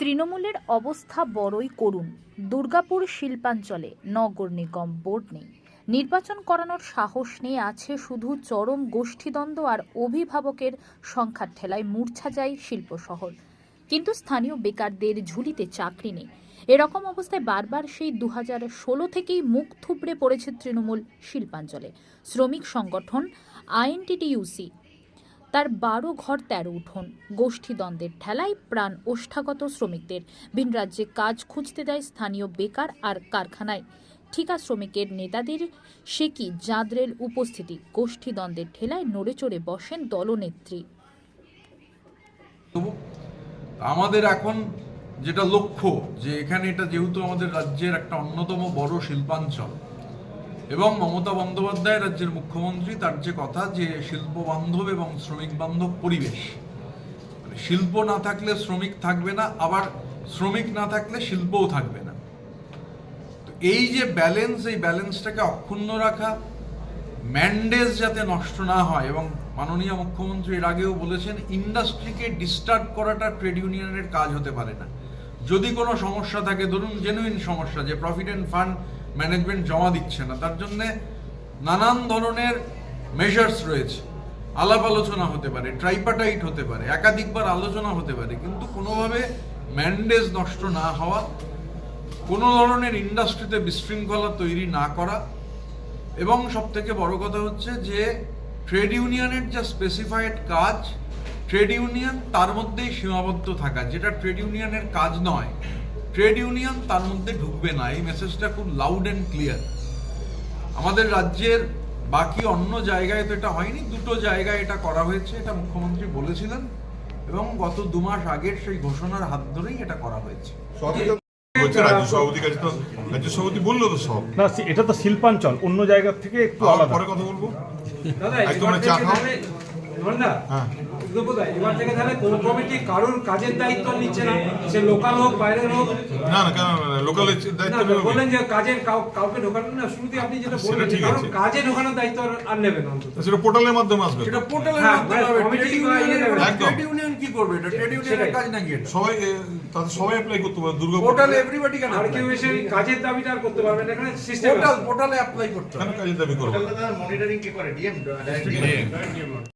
তৃণমূলের অবস্থা বড়ই করুণ। দুর্গাপুর শিল্পাঞ্চলে নগর নিগম বোর্ড নেই। নির্বাচন করানোর সাহস নেই আছে শুধু চরম গোষ্ঠীদ্বন্দ্ব আর অভিভাবকের সংখ্যার ঠেলায় মূর্ছা যায় শিল্প শহর। কিন্তু স্থানীয় বেকারদের ঝুলিতে চাকরি নেই। এরকম অবস্থায় বারবার সেই দু ষোলো থেকেই মুখ থুবড়ে পড়েছে তৃণমূল শিল্পাঞ্চলে। শ্রমিক সংগঠন আইএনটিটিইউসি তার বারো ঘর তেরো উঠোন। গোষ্ঠীদ্বন্দ্বের ঠেলায় প্রাণ ওষ্ঠাগত শ্রমিকদের। ভিন রাজ্যে কাজ খুঁজতে দেয় স্থানীয় বেকার আর কারখানায়। ঠিকা শ্রমিকের নেতাদের, সে কি জাঁদরেল উপস্থিতি? গোষ্ঠীদ্বন্দ্বের ঠেলায় নড়ে চড়ে বসেন দলনেত্রী। আমাদের এখন যেটা লক্ষ্য, যে এখানে এটা যেহেতু আমাদের রাজ্যের একটা অন্যতম বড় শিল্পাঞ্চল এবং মমতা বন্দ্যোপাধ্যায় রাজ্যের মুখ্যমন্ত্রী, তার যে কথা যে শিল্প বান্ধব এবং শ্রমিক বান্ধব পরিবেশ। মানে শিল্প না থাকলে শ্রমিক থাকবে না, আবার শ্রমিক না থাকলে শিল্পও থাকবে না। তো এই যে ব্যালেন্স এই ব্যালেন্সটাকে অক্ষুণ্ণ রাখা ম্যান্ডেজ যাতে নষ্ট না হয় এবং মাননীয় মুখ্যমন্ত্রী এর আগেও বলেছেন ইন্ডাস্ট্রিকে ডিস্টার্ব করাটা ট্রেড ইউনিয়নের কাজ হতে পারে না। যদি কোনো সমস্যা থাকে, ধরুন জেনুইন সমস্যা যে প্রভিডেন্ট ফান্ড ম্যানেজমেন্ট জমা দিচ্ছে না। তার জন্যে নানান ধরনের মেজার্স রয়েছে। আলাপ আলোচনা হতে পারে ট্রাইপাটাইট হতে পারে, একাধিকবার আলোচনা হতে পারে, কিন্তু কোনোভাবে ম্যান্ডেজ নষ্ট না হওয়া, কোনো ধরনের ইন্ডাস্ট্রিতে বিশৃঙ্খলা তৈরি না করা এবং সব থেকে বড় কথা হচ্ছে যে ট্রেড ইউনিয়নের যা স্পেসিফাইড কাজ ট্রেড ইউনিয়ন তার মধ্যেই সীমাবদ্ধ থাকা, যেটা ট্রেড ইউনিয়নের কাজ নয় ট্রেড ইউনিয়ন তার মধ্যে ঢুকবে না। এই মেসেজটা খুব লাউড অ্যান্ড ক্লিয়ার আমাদের রাজ্যের বাকি অন্য জায়গায় তো এটা হয়নি দুটো জায়গায় এটা করা হয়েছে এটা মুখ্যমন্ত্রী বলেছিলেন এবং গত দু মাস আগের সেই ঘোষণার হাত ধরেই এটা করা হয়েছে। এটা তো শিল্পাঞ্চল অন্য জায়গার থেকে একটু আলাদা। পরে কথা বলব। দাদা এবার থেকে তাহলে ধরনা দুপুরদা এবার থেকে তাহলে কোন কমিটি কারোর কাজের দায়িত্ব নিচ্ছে না? সে লোকাল হোক বাইরের হোক? না না কেন লোকালের দায়িত্ব বললেন যে কাজের কাউকে ঢোকানো না শুরুতে আপনি যেটা বললেন কারণ কাজে ঢোকানোর দায়িত্ব আর- আর নেবেন অন্তত। সেটা পোর্টালের মাধ্যমে আসবে। সেটা পোর্টালের মাধ্যমে হবে committee ট্রেড বা ইউনিয়নের একদম। ট্রেড ইউনিয়ন কি করবে? এটা ট্রেড ইউনিয়নের কাজ নাকি এটা? সবাই অ্যাপ্লাই করতে পারে দুর্গাপুর পোর্টালে এভরিবডি কেন আর কেউ এসে কাজের দাবিটা আর করতে পারবেন না, এখানে সিস্টেম পোর্টাল পোর্টালে অ্যাপ্লাই করতে হবে? কাজের দাবি করব? মনিটরিং কে করে? ডিএম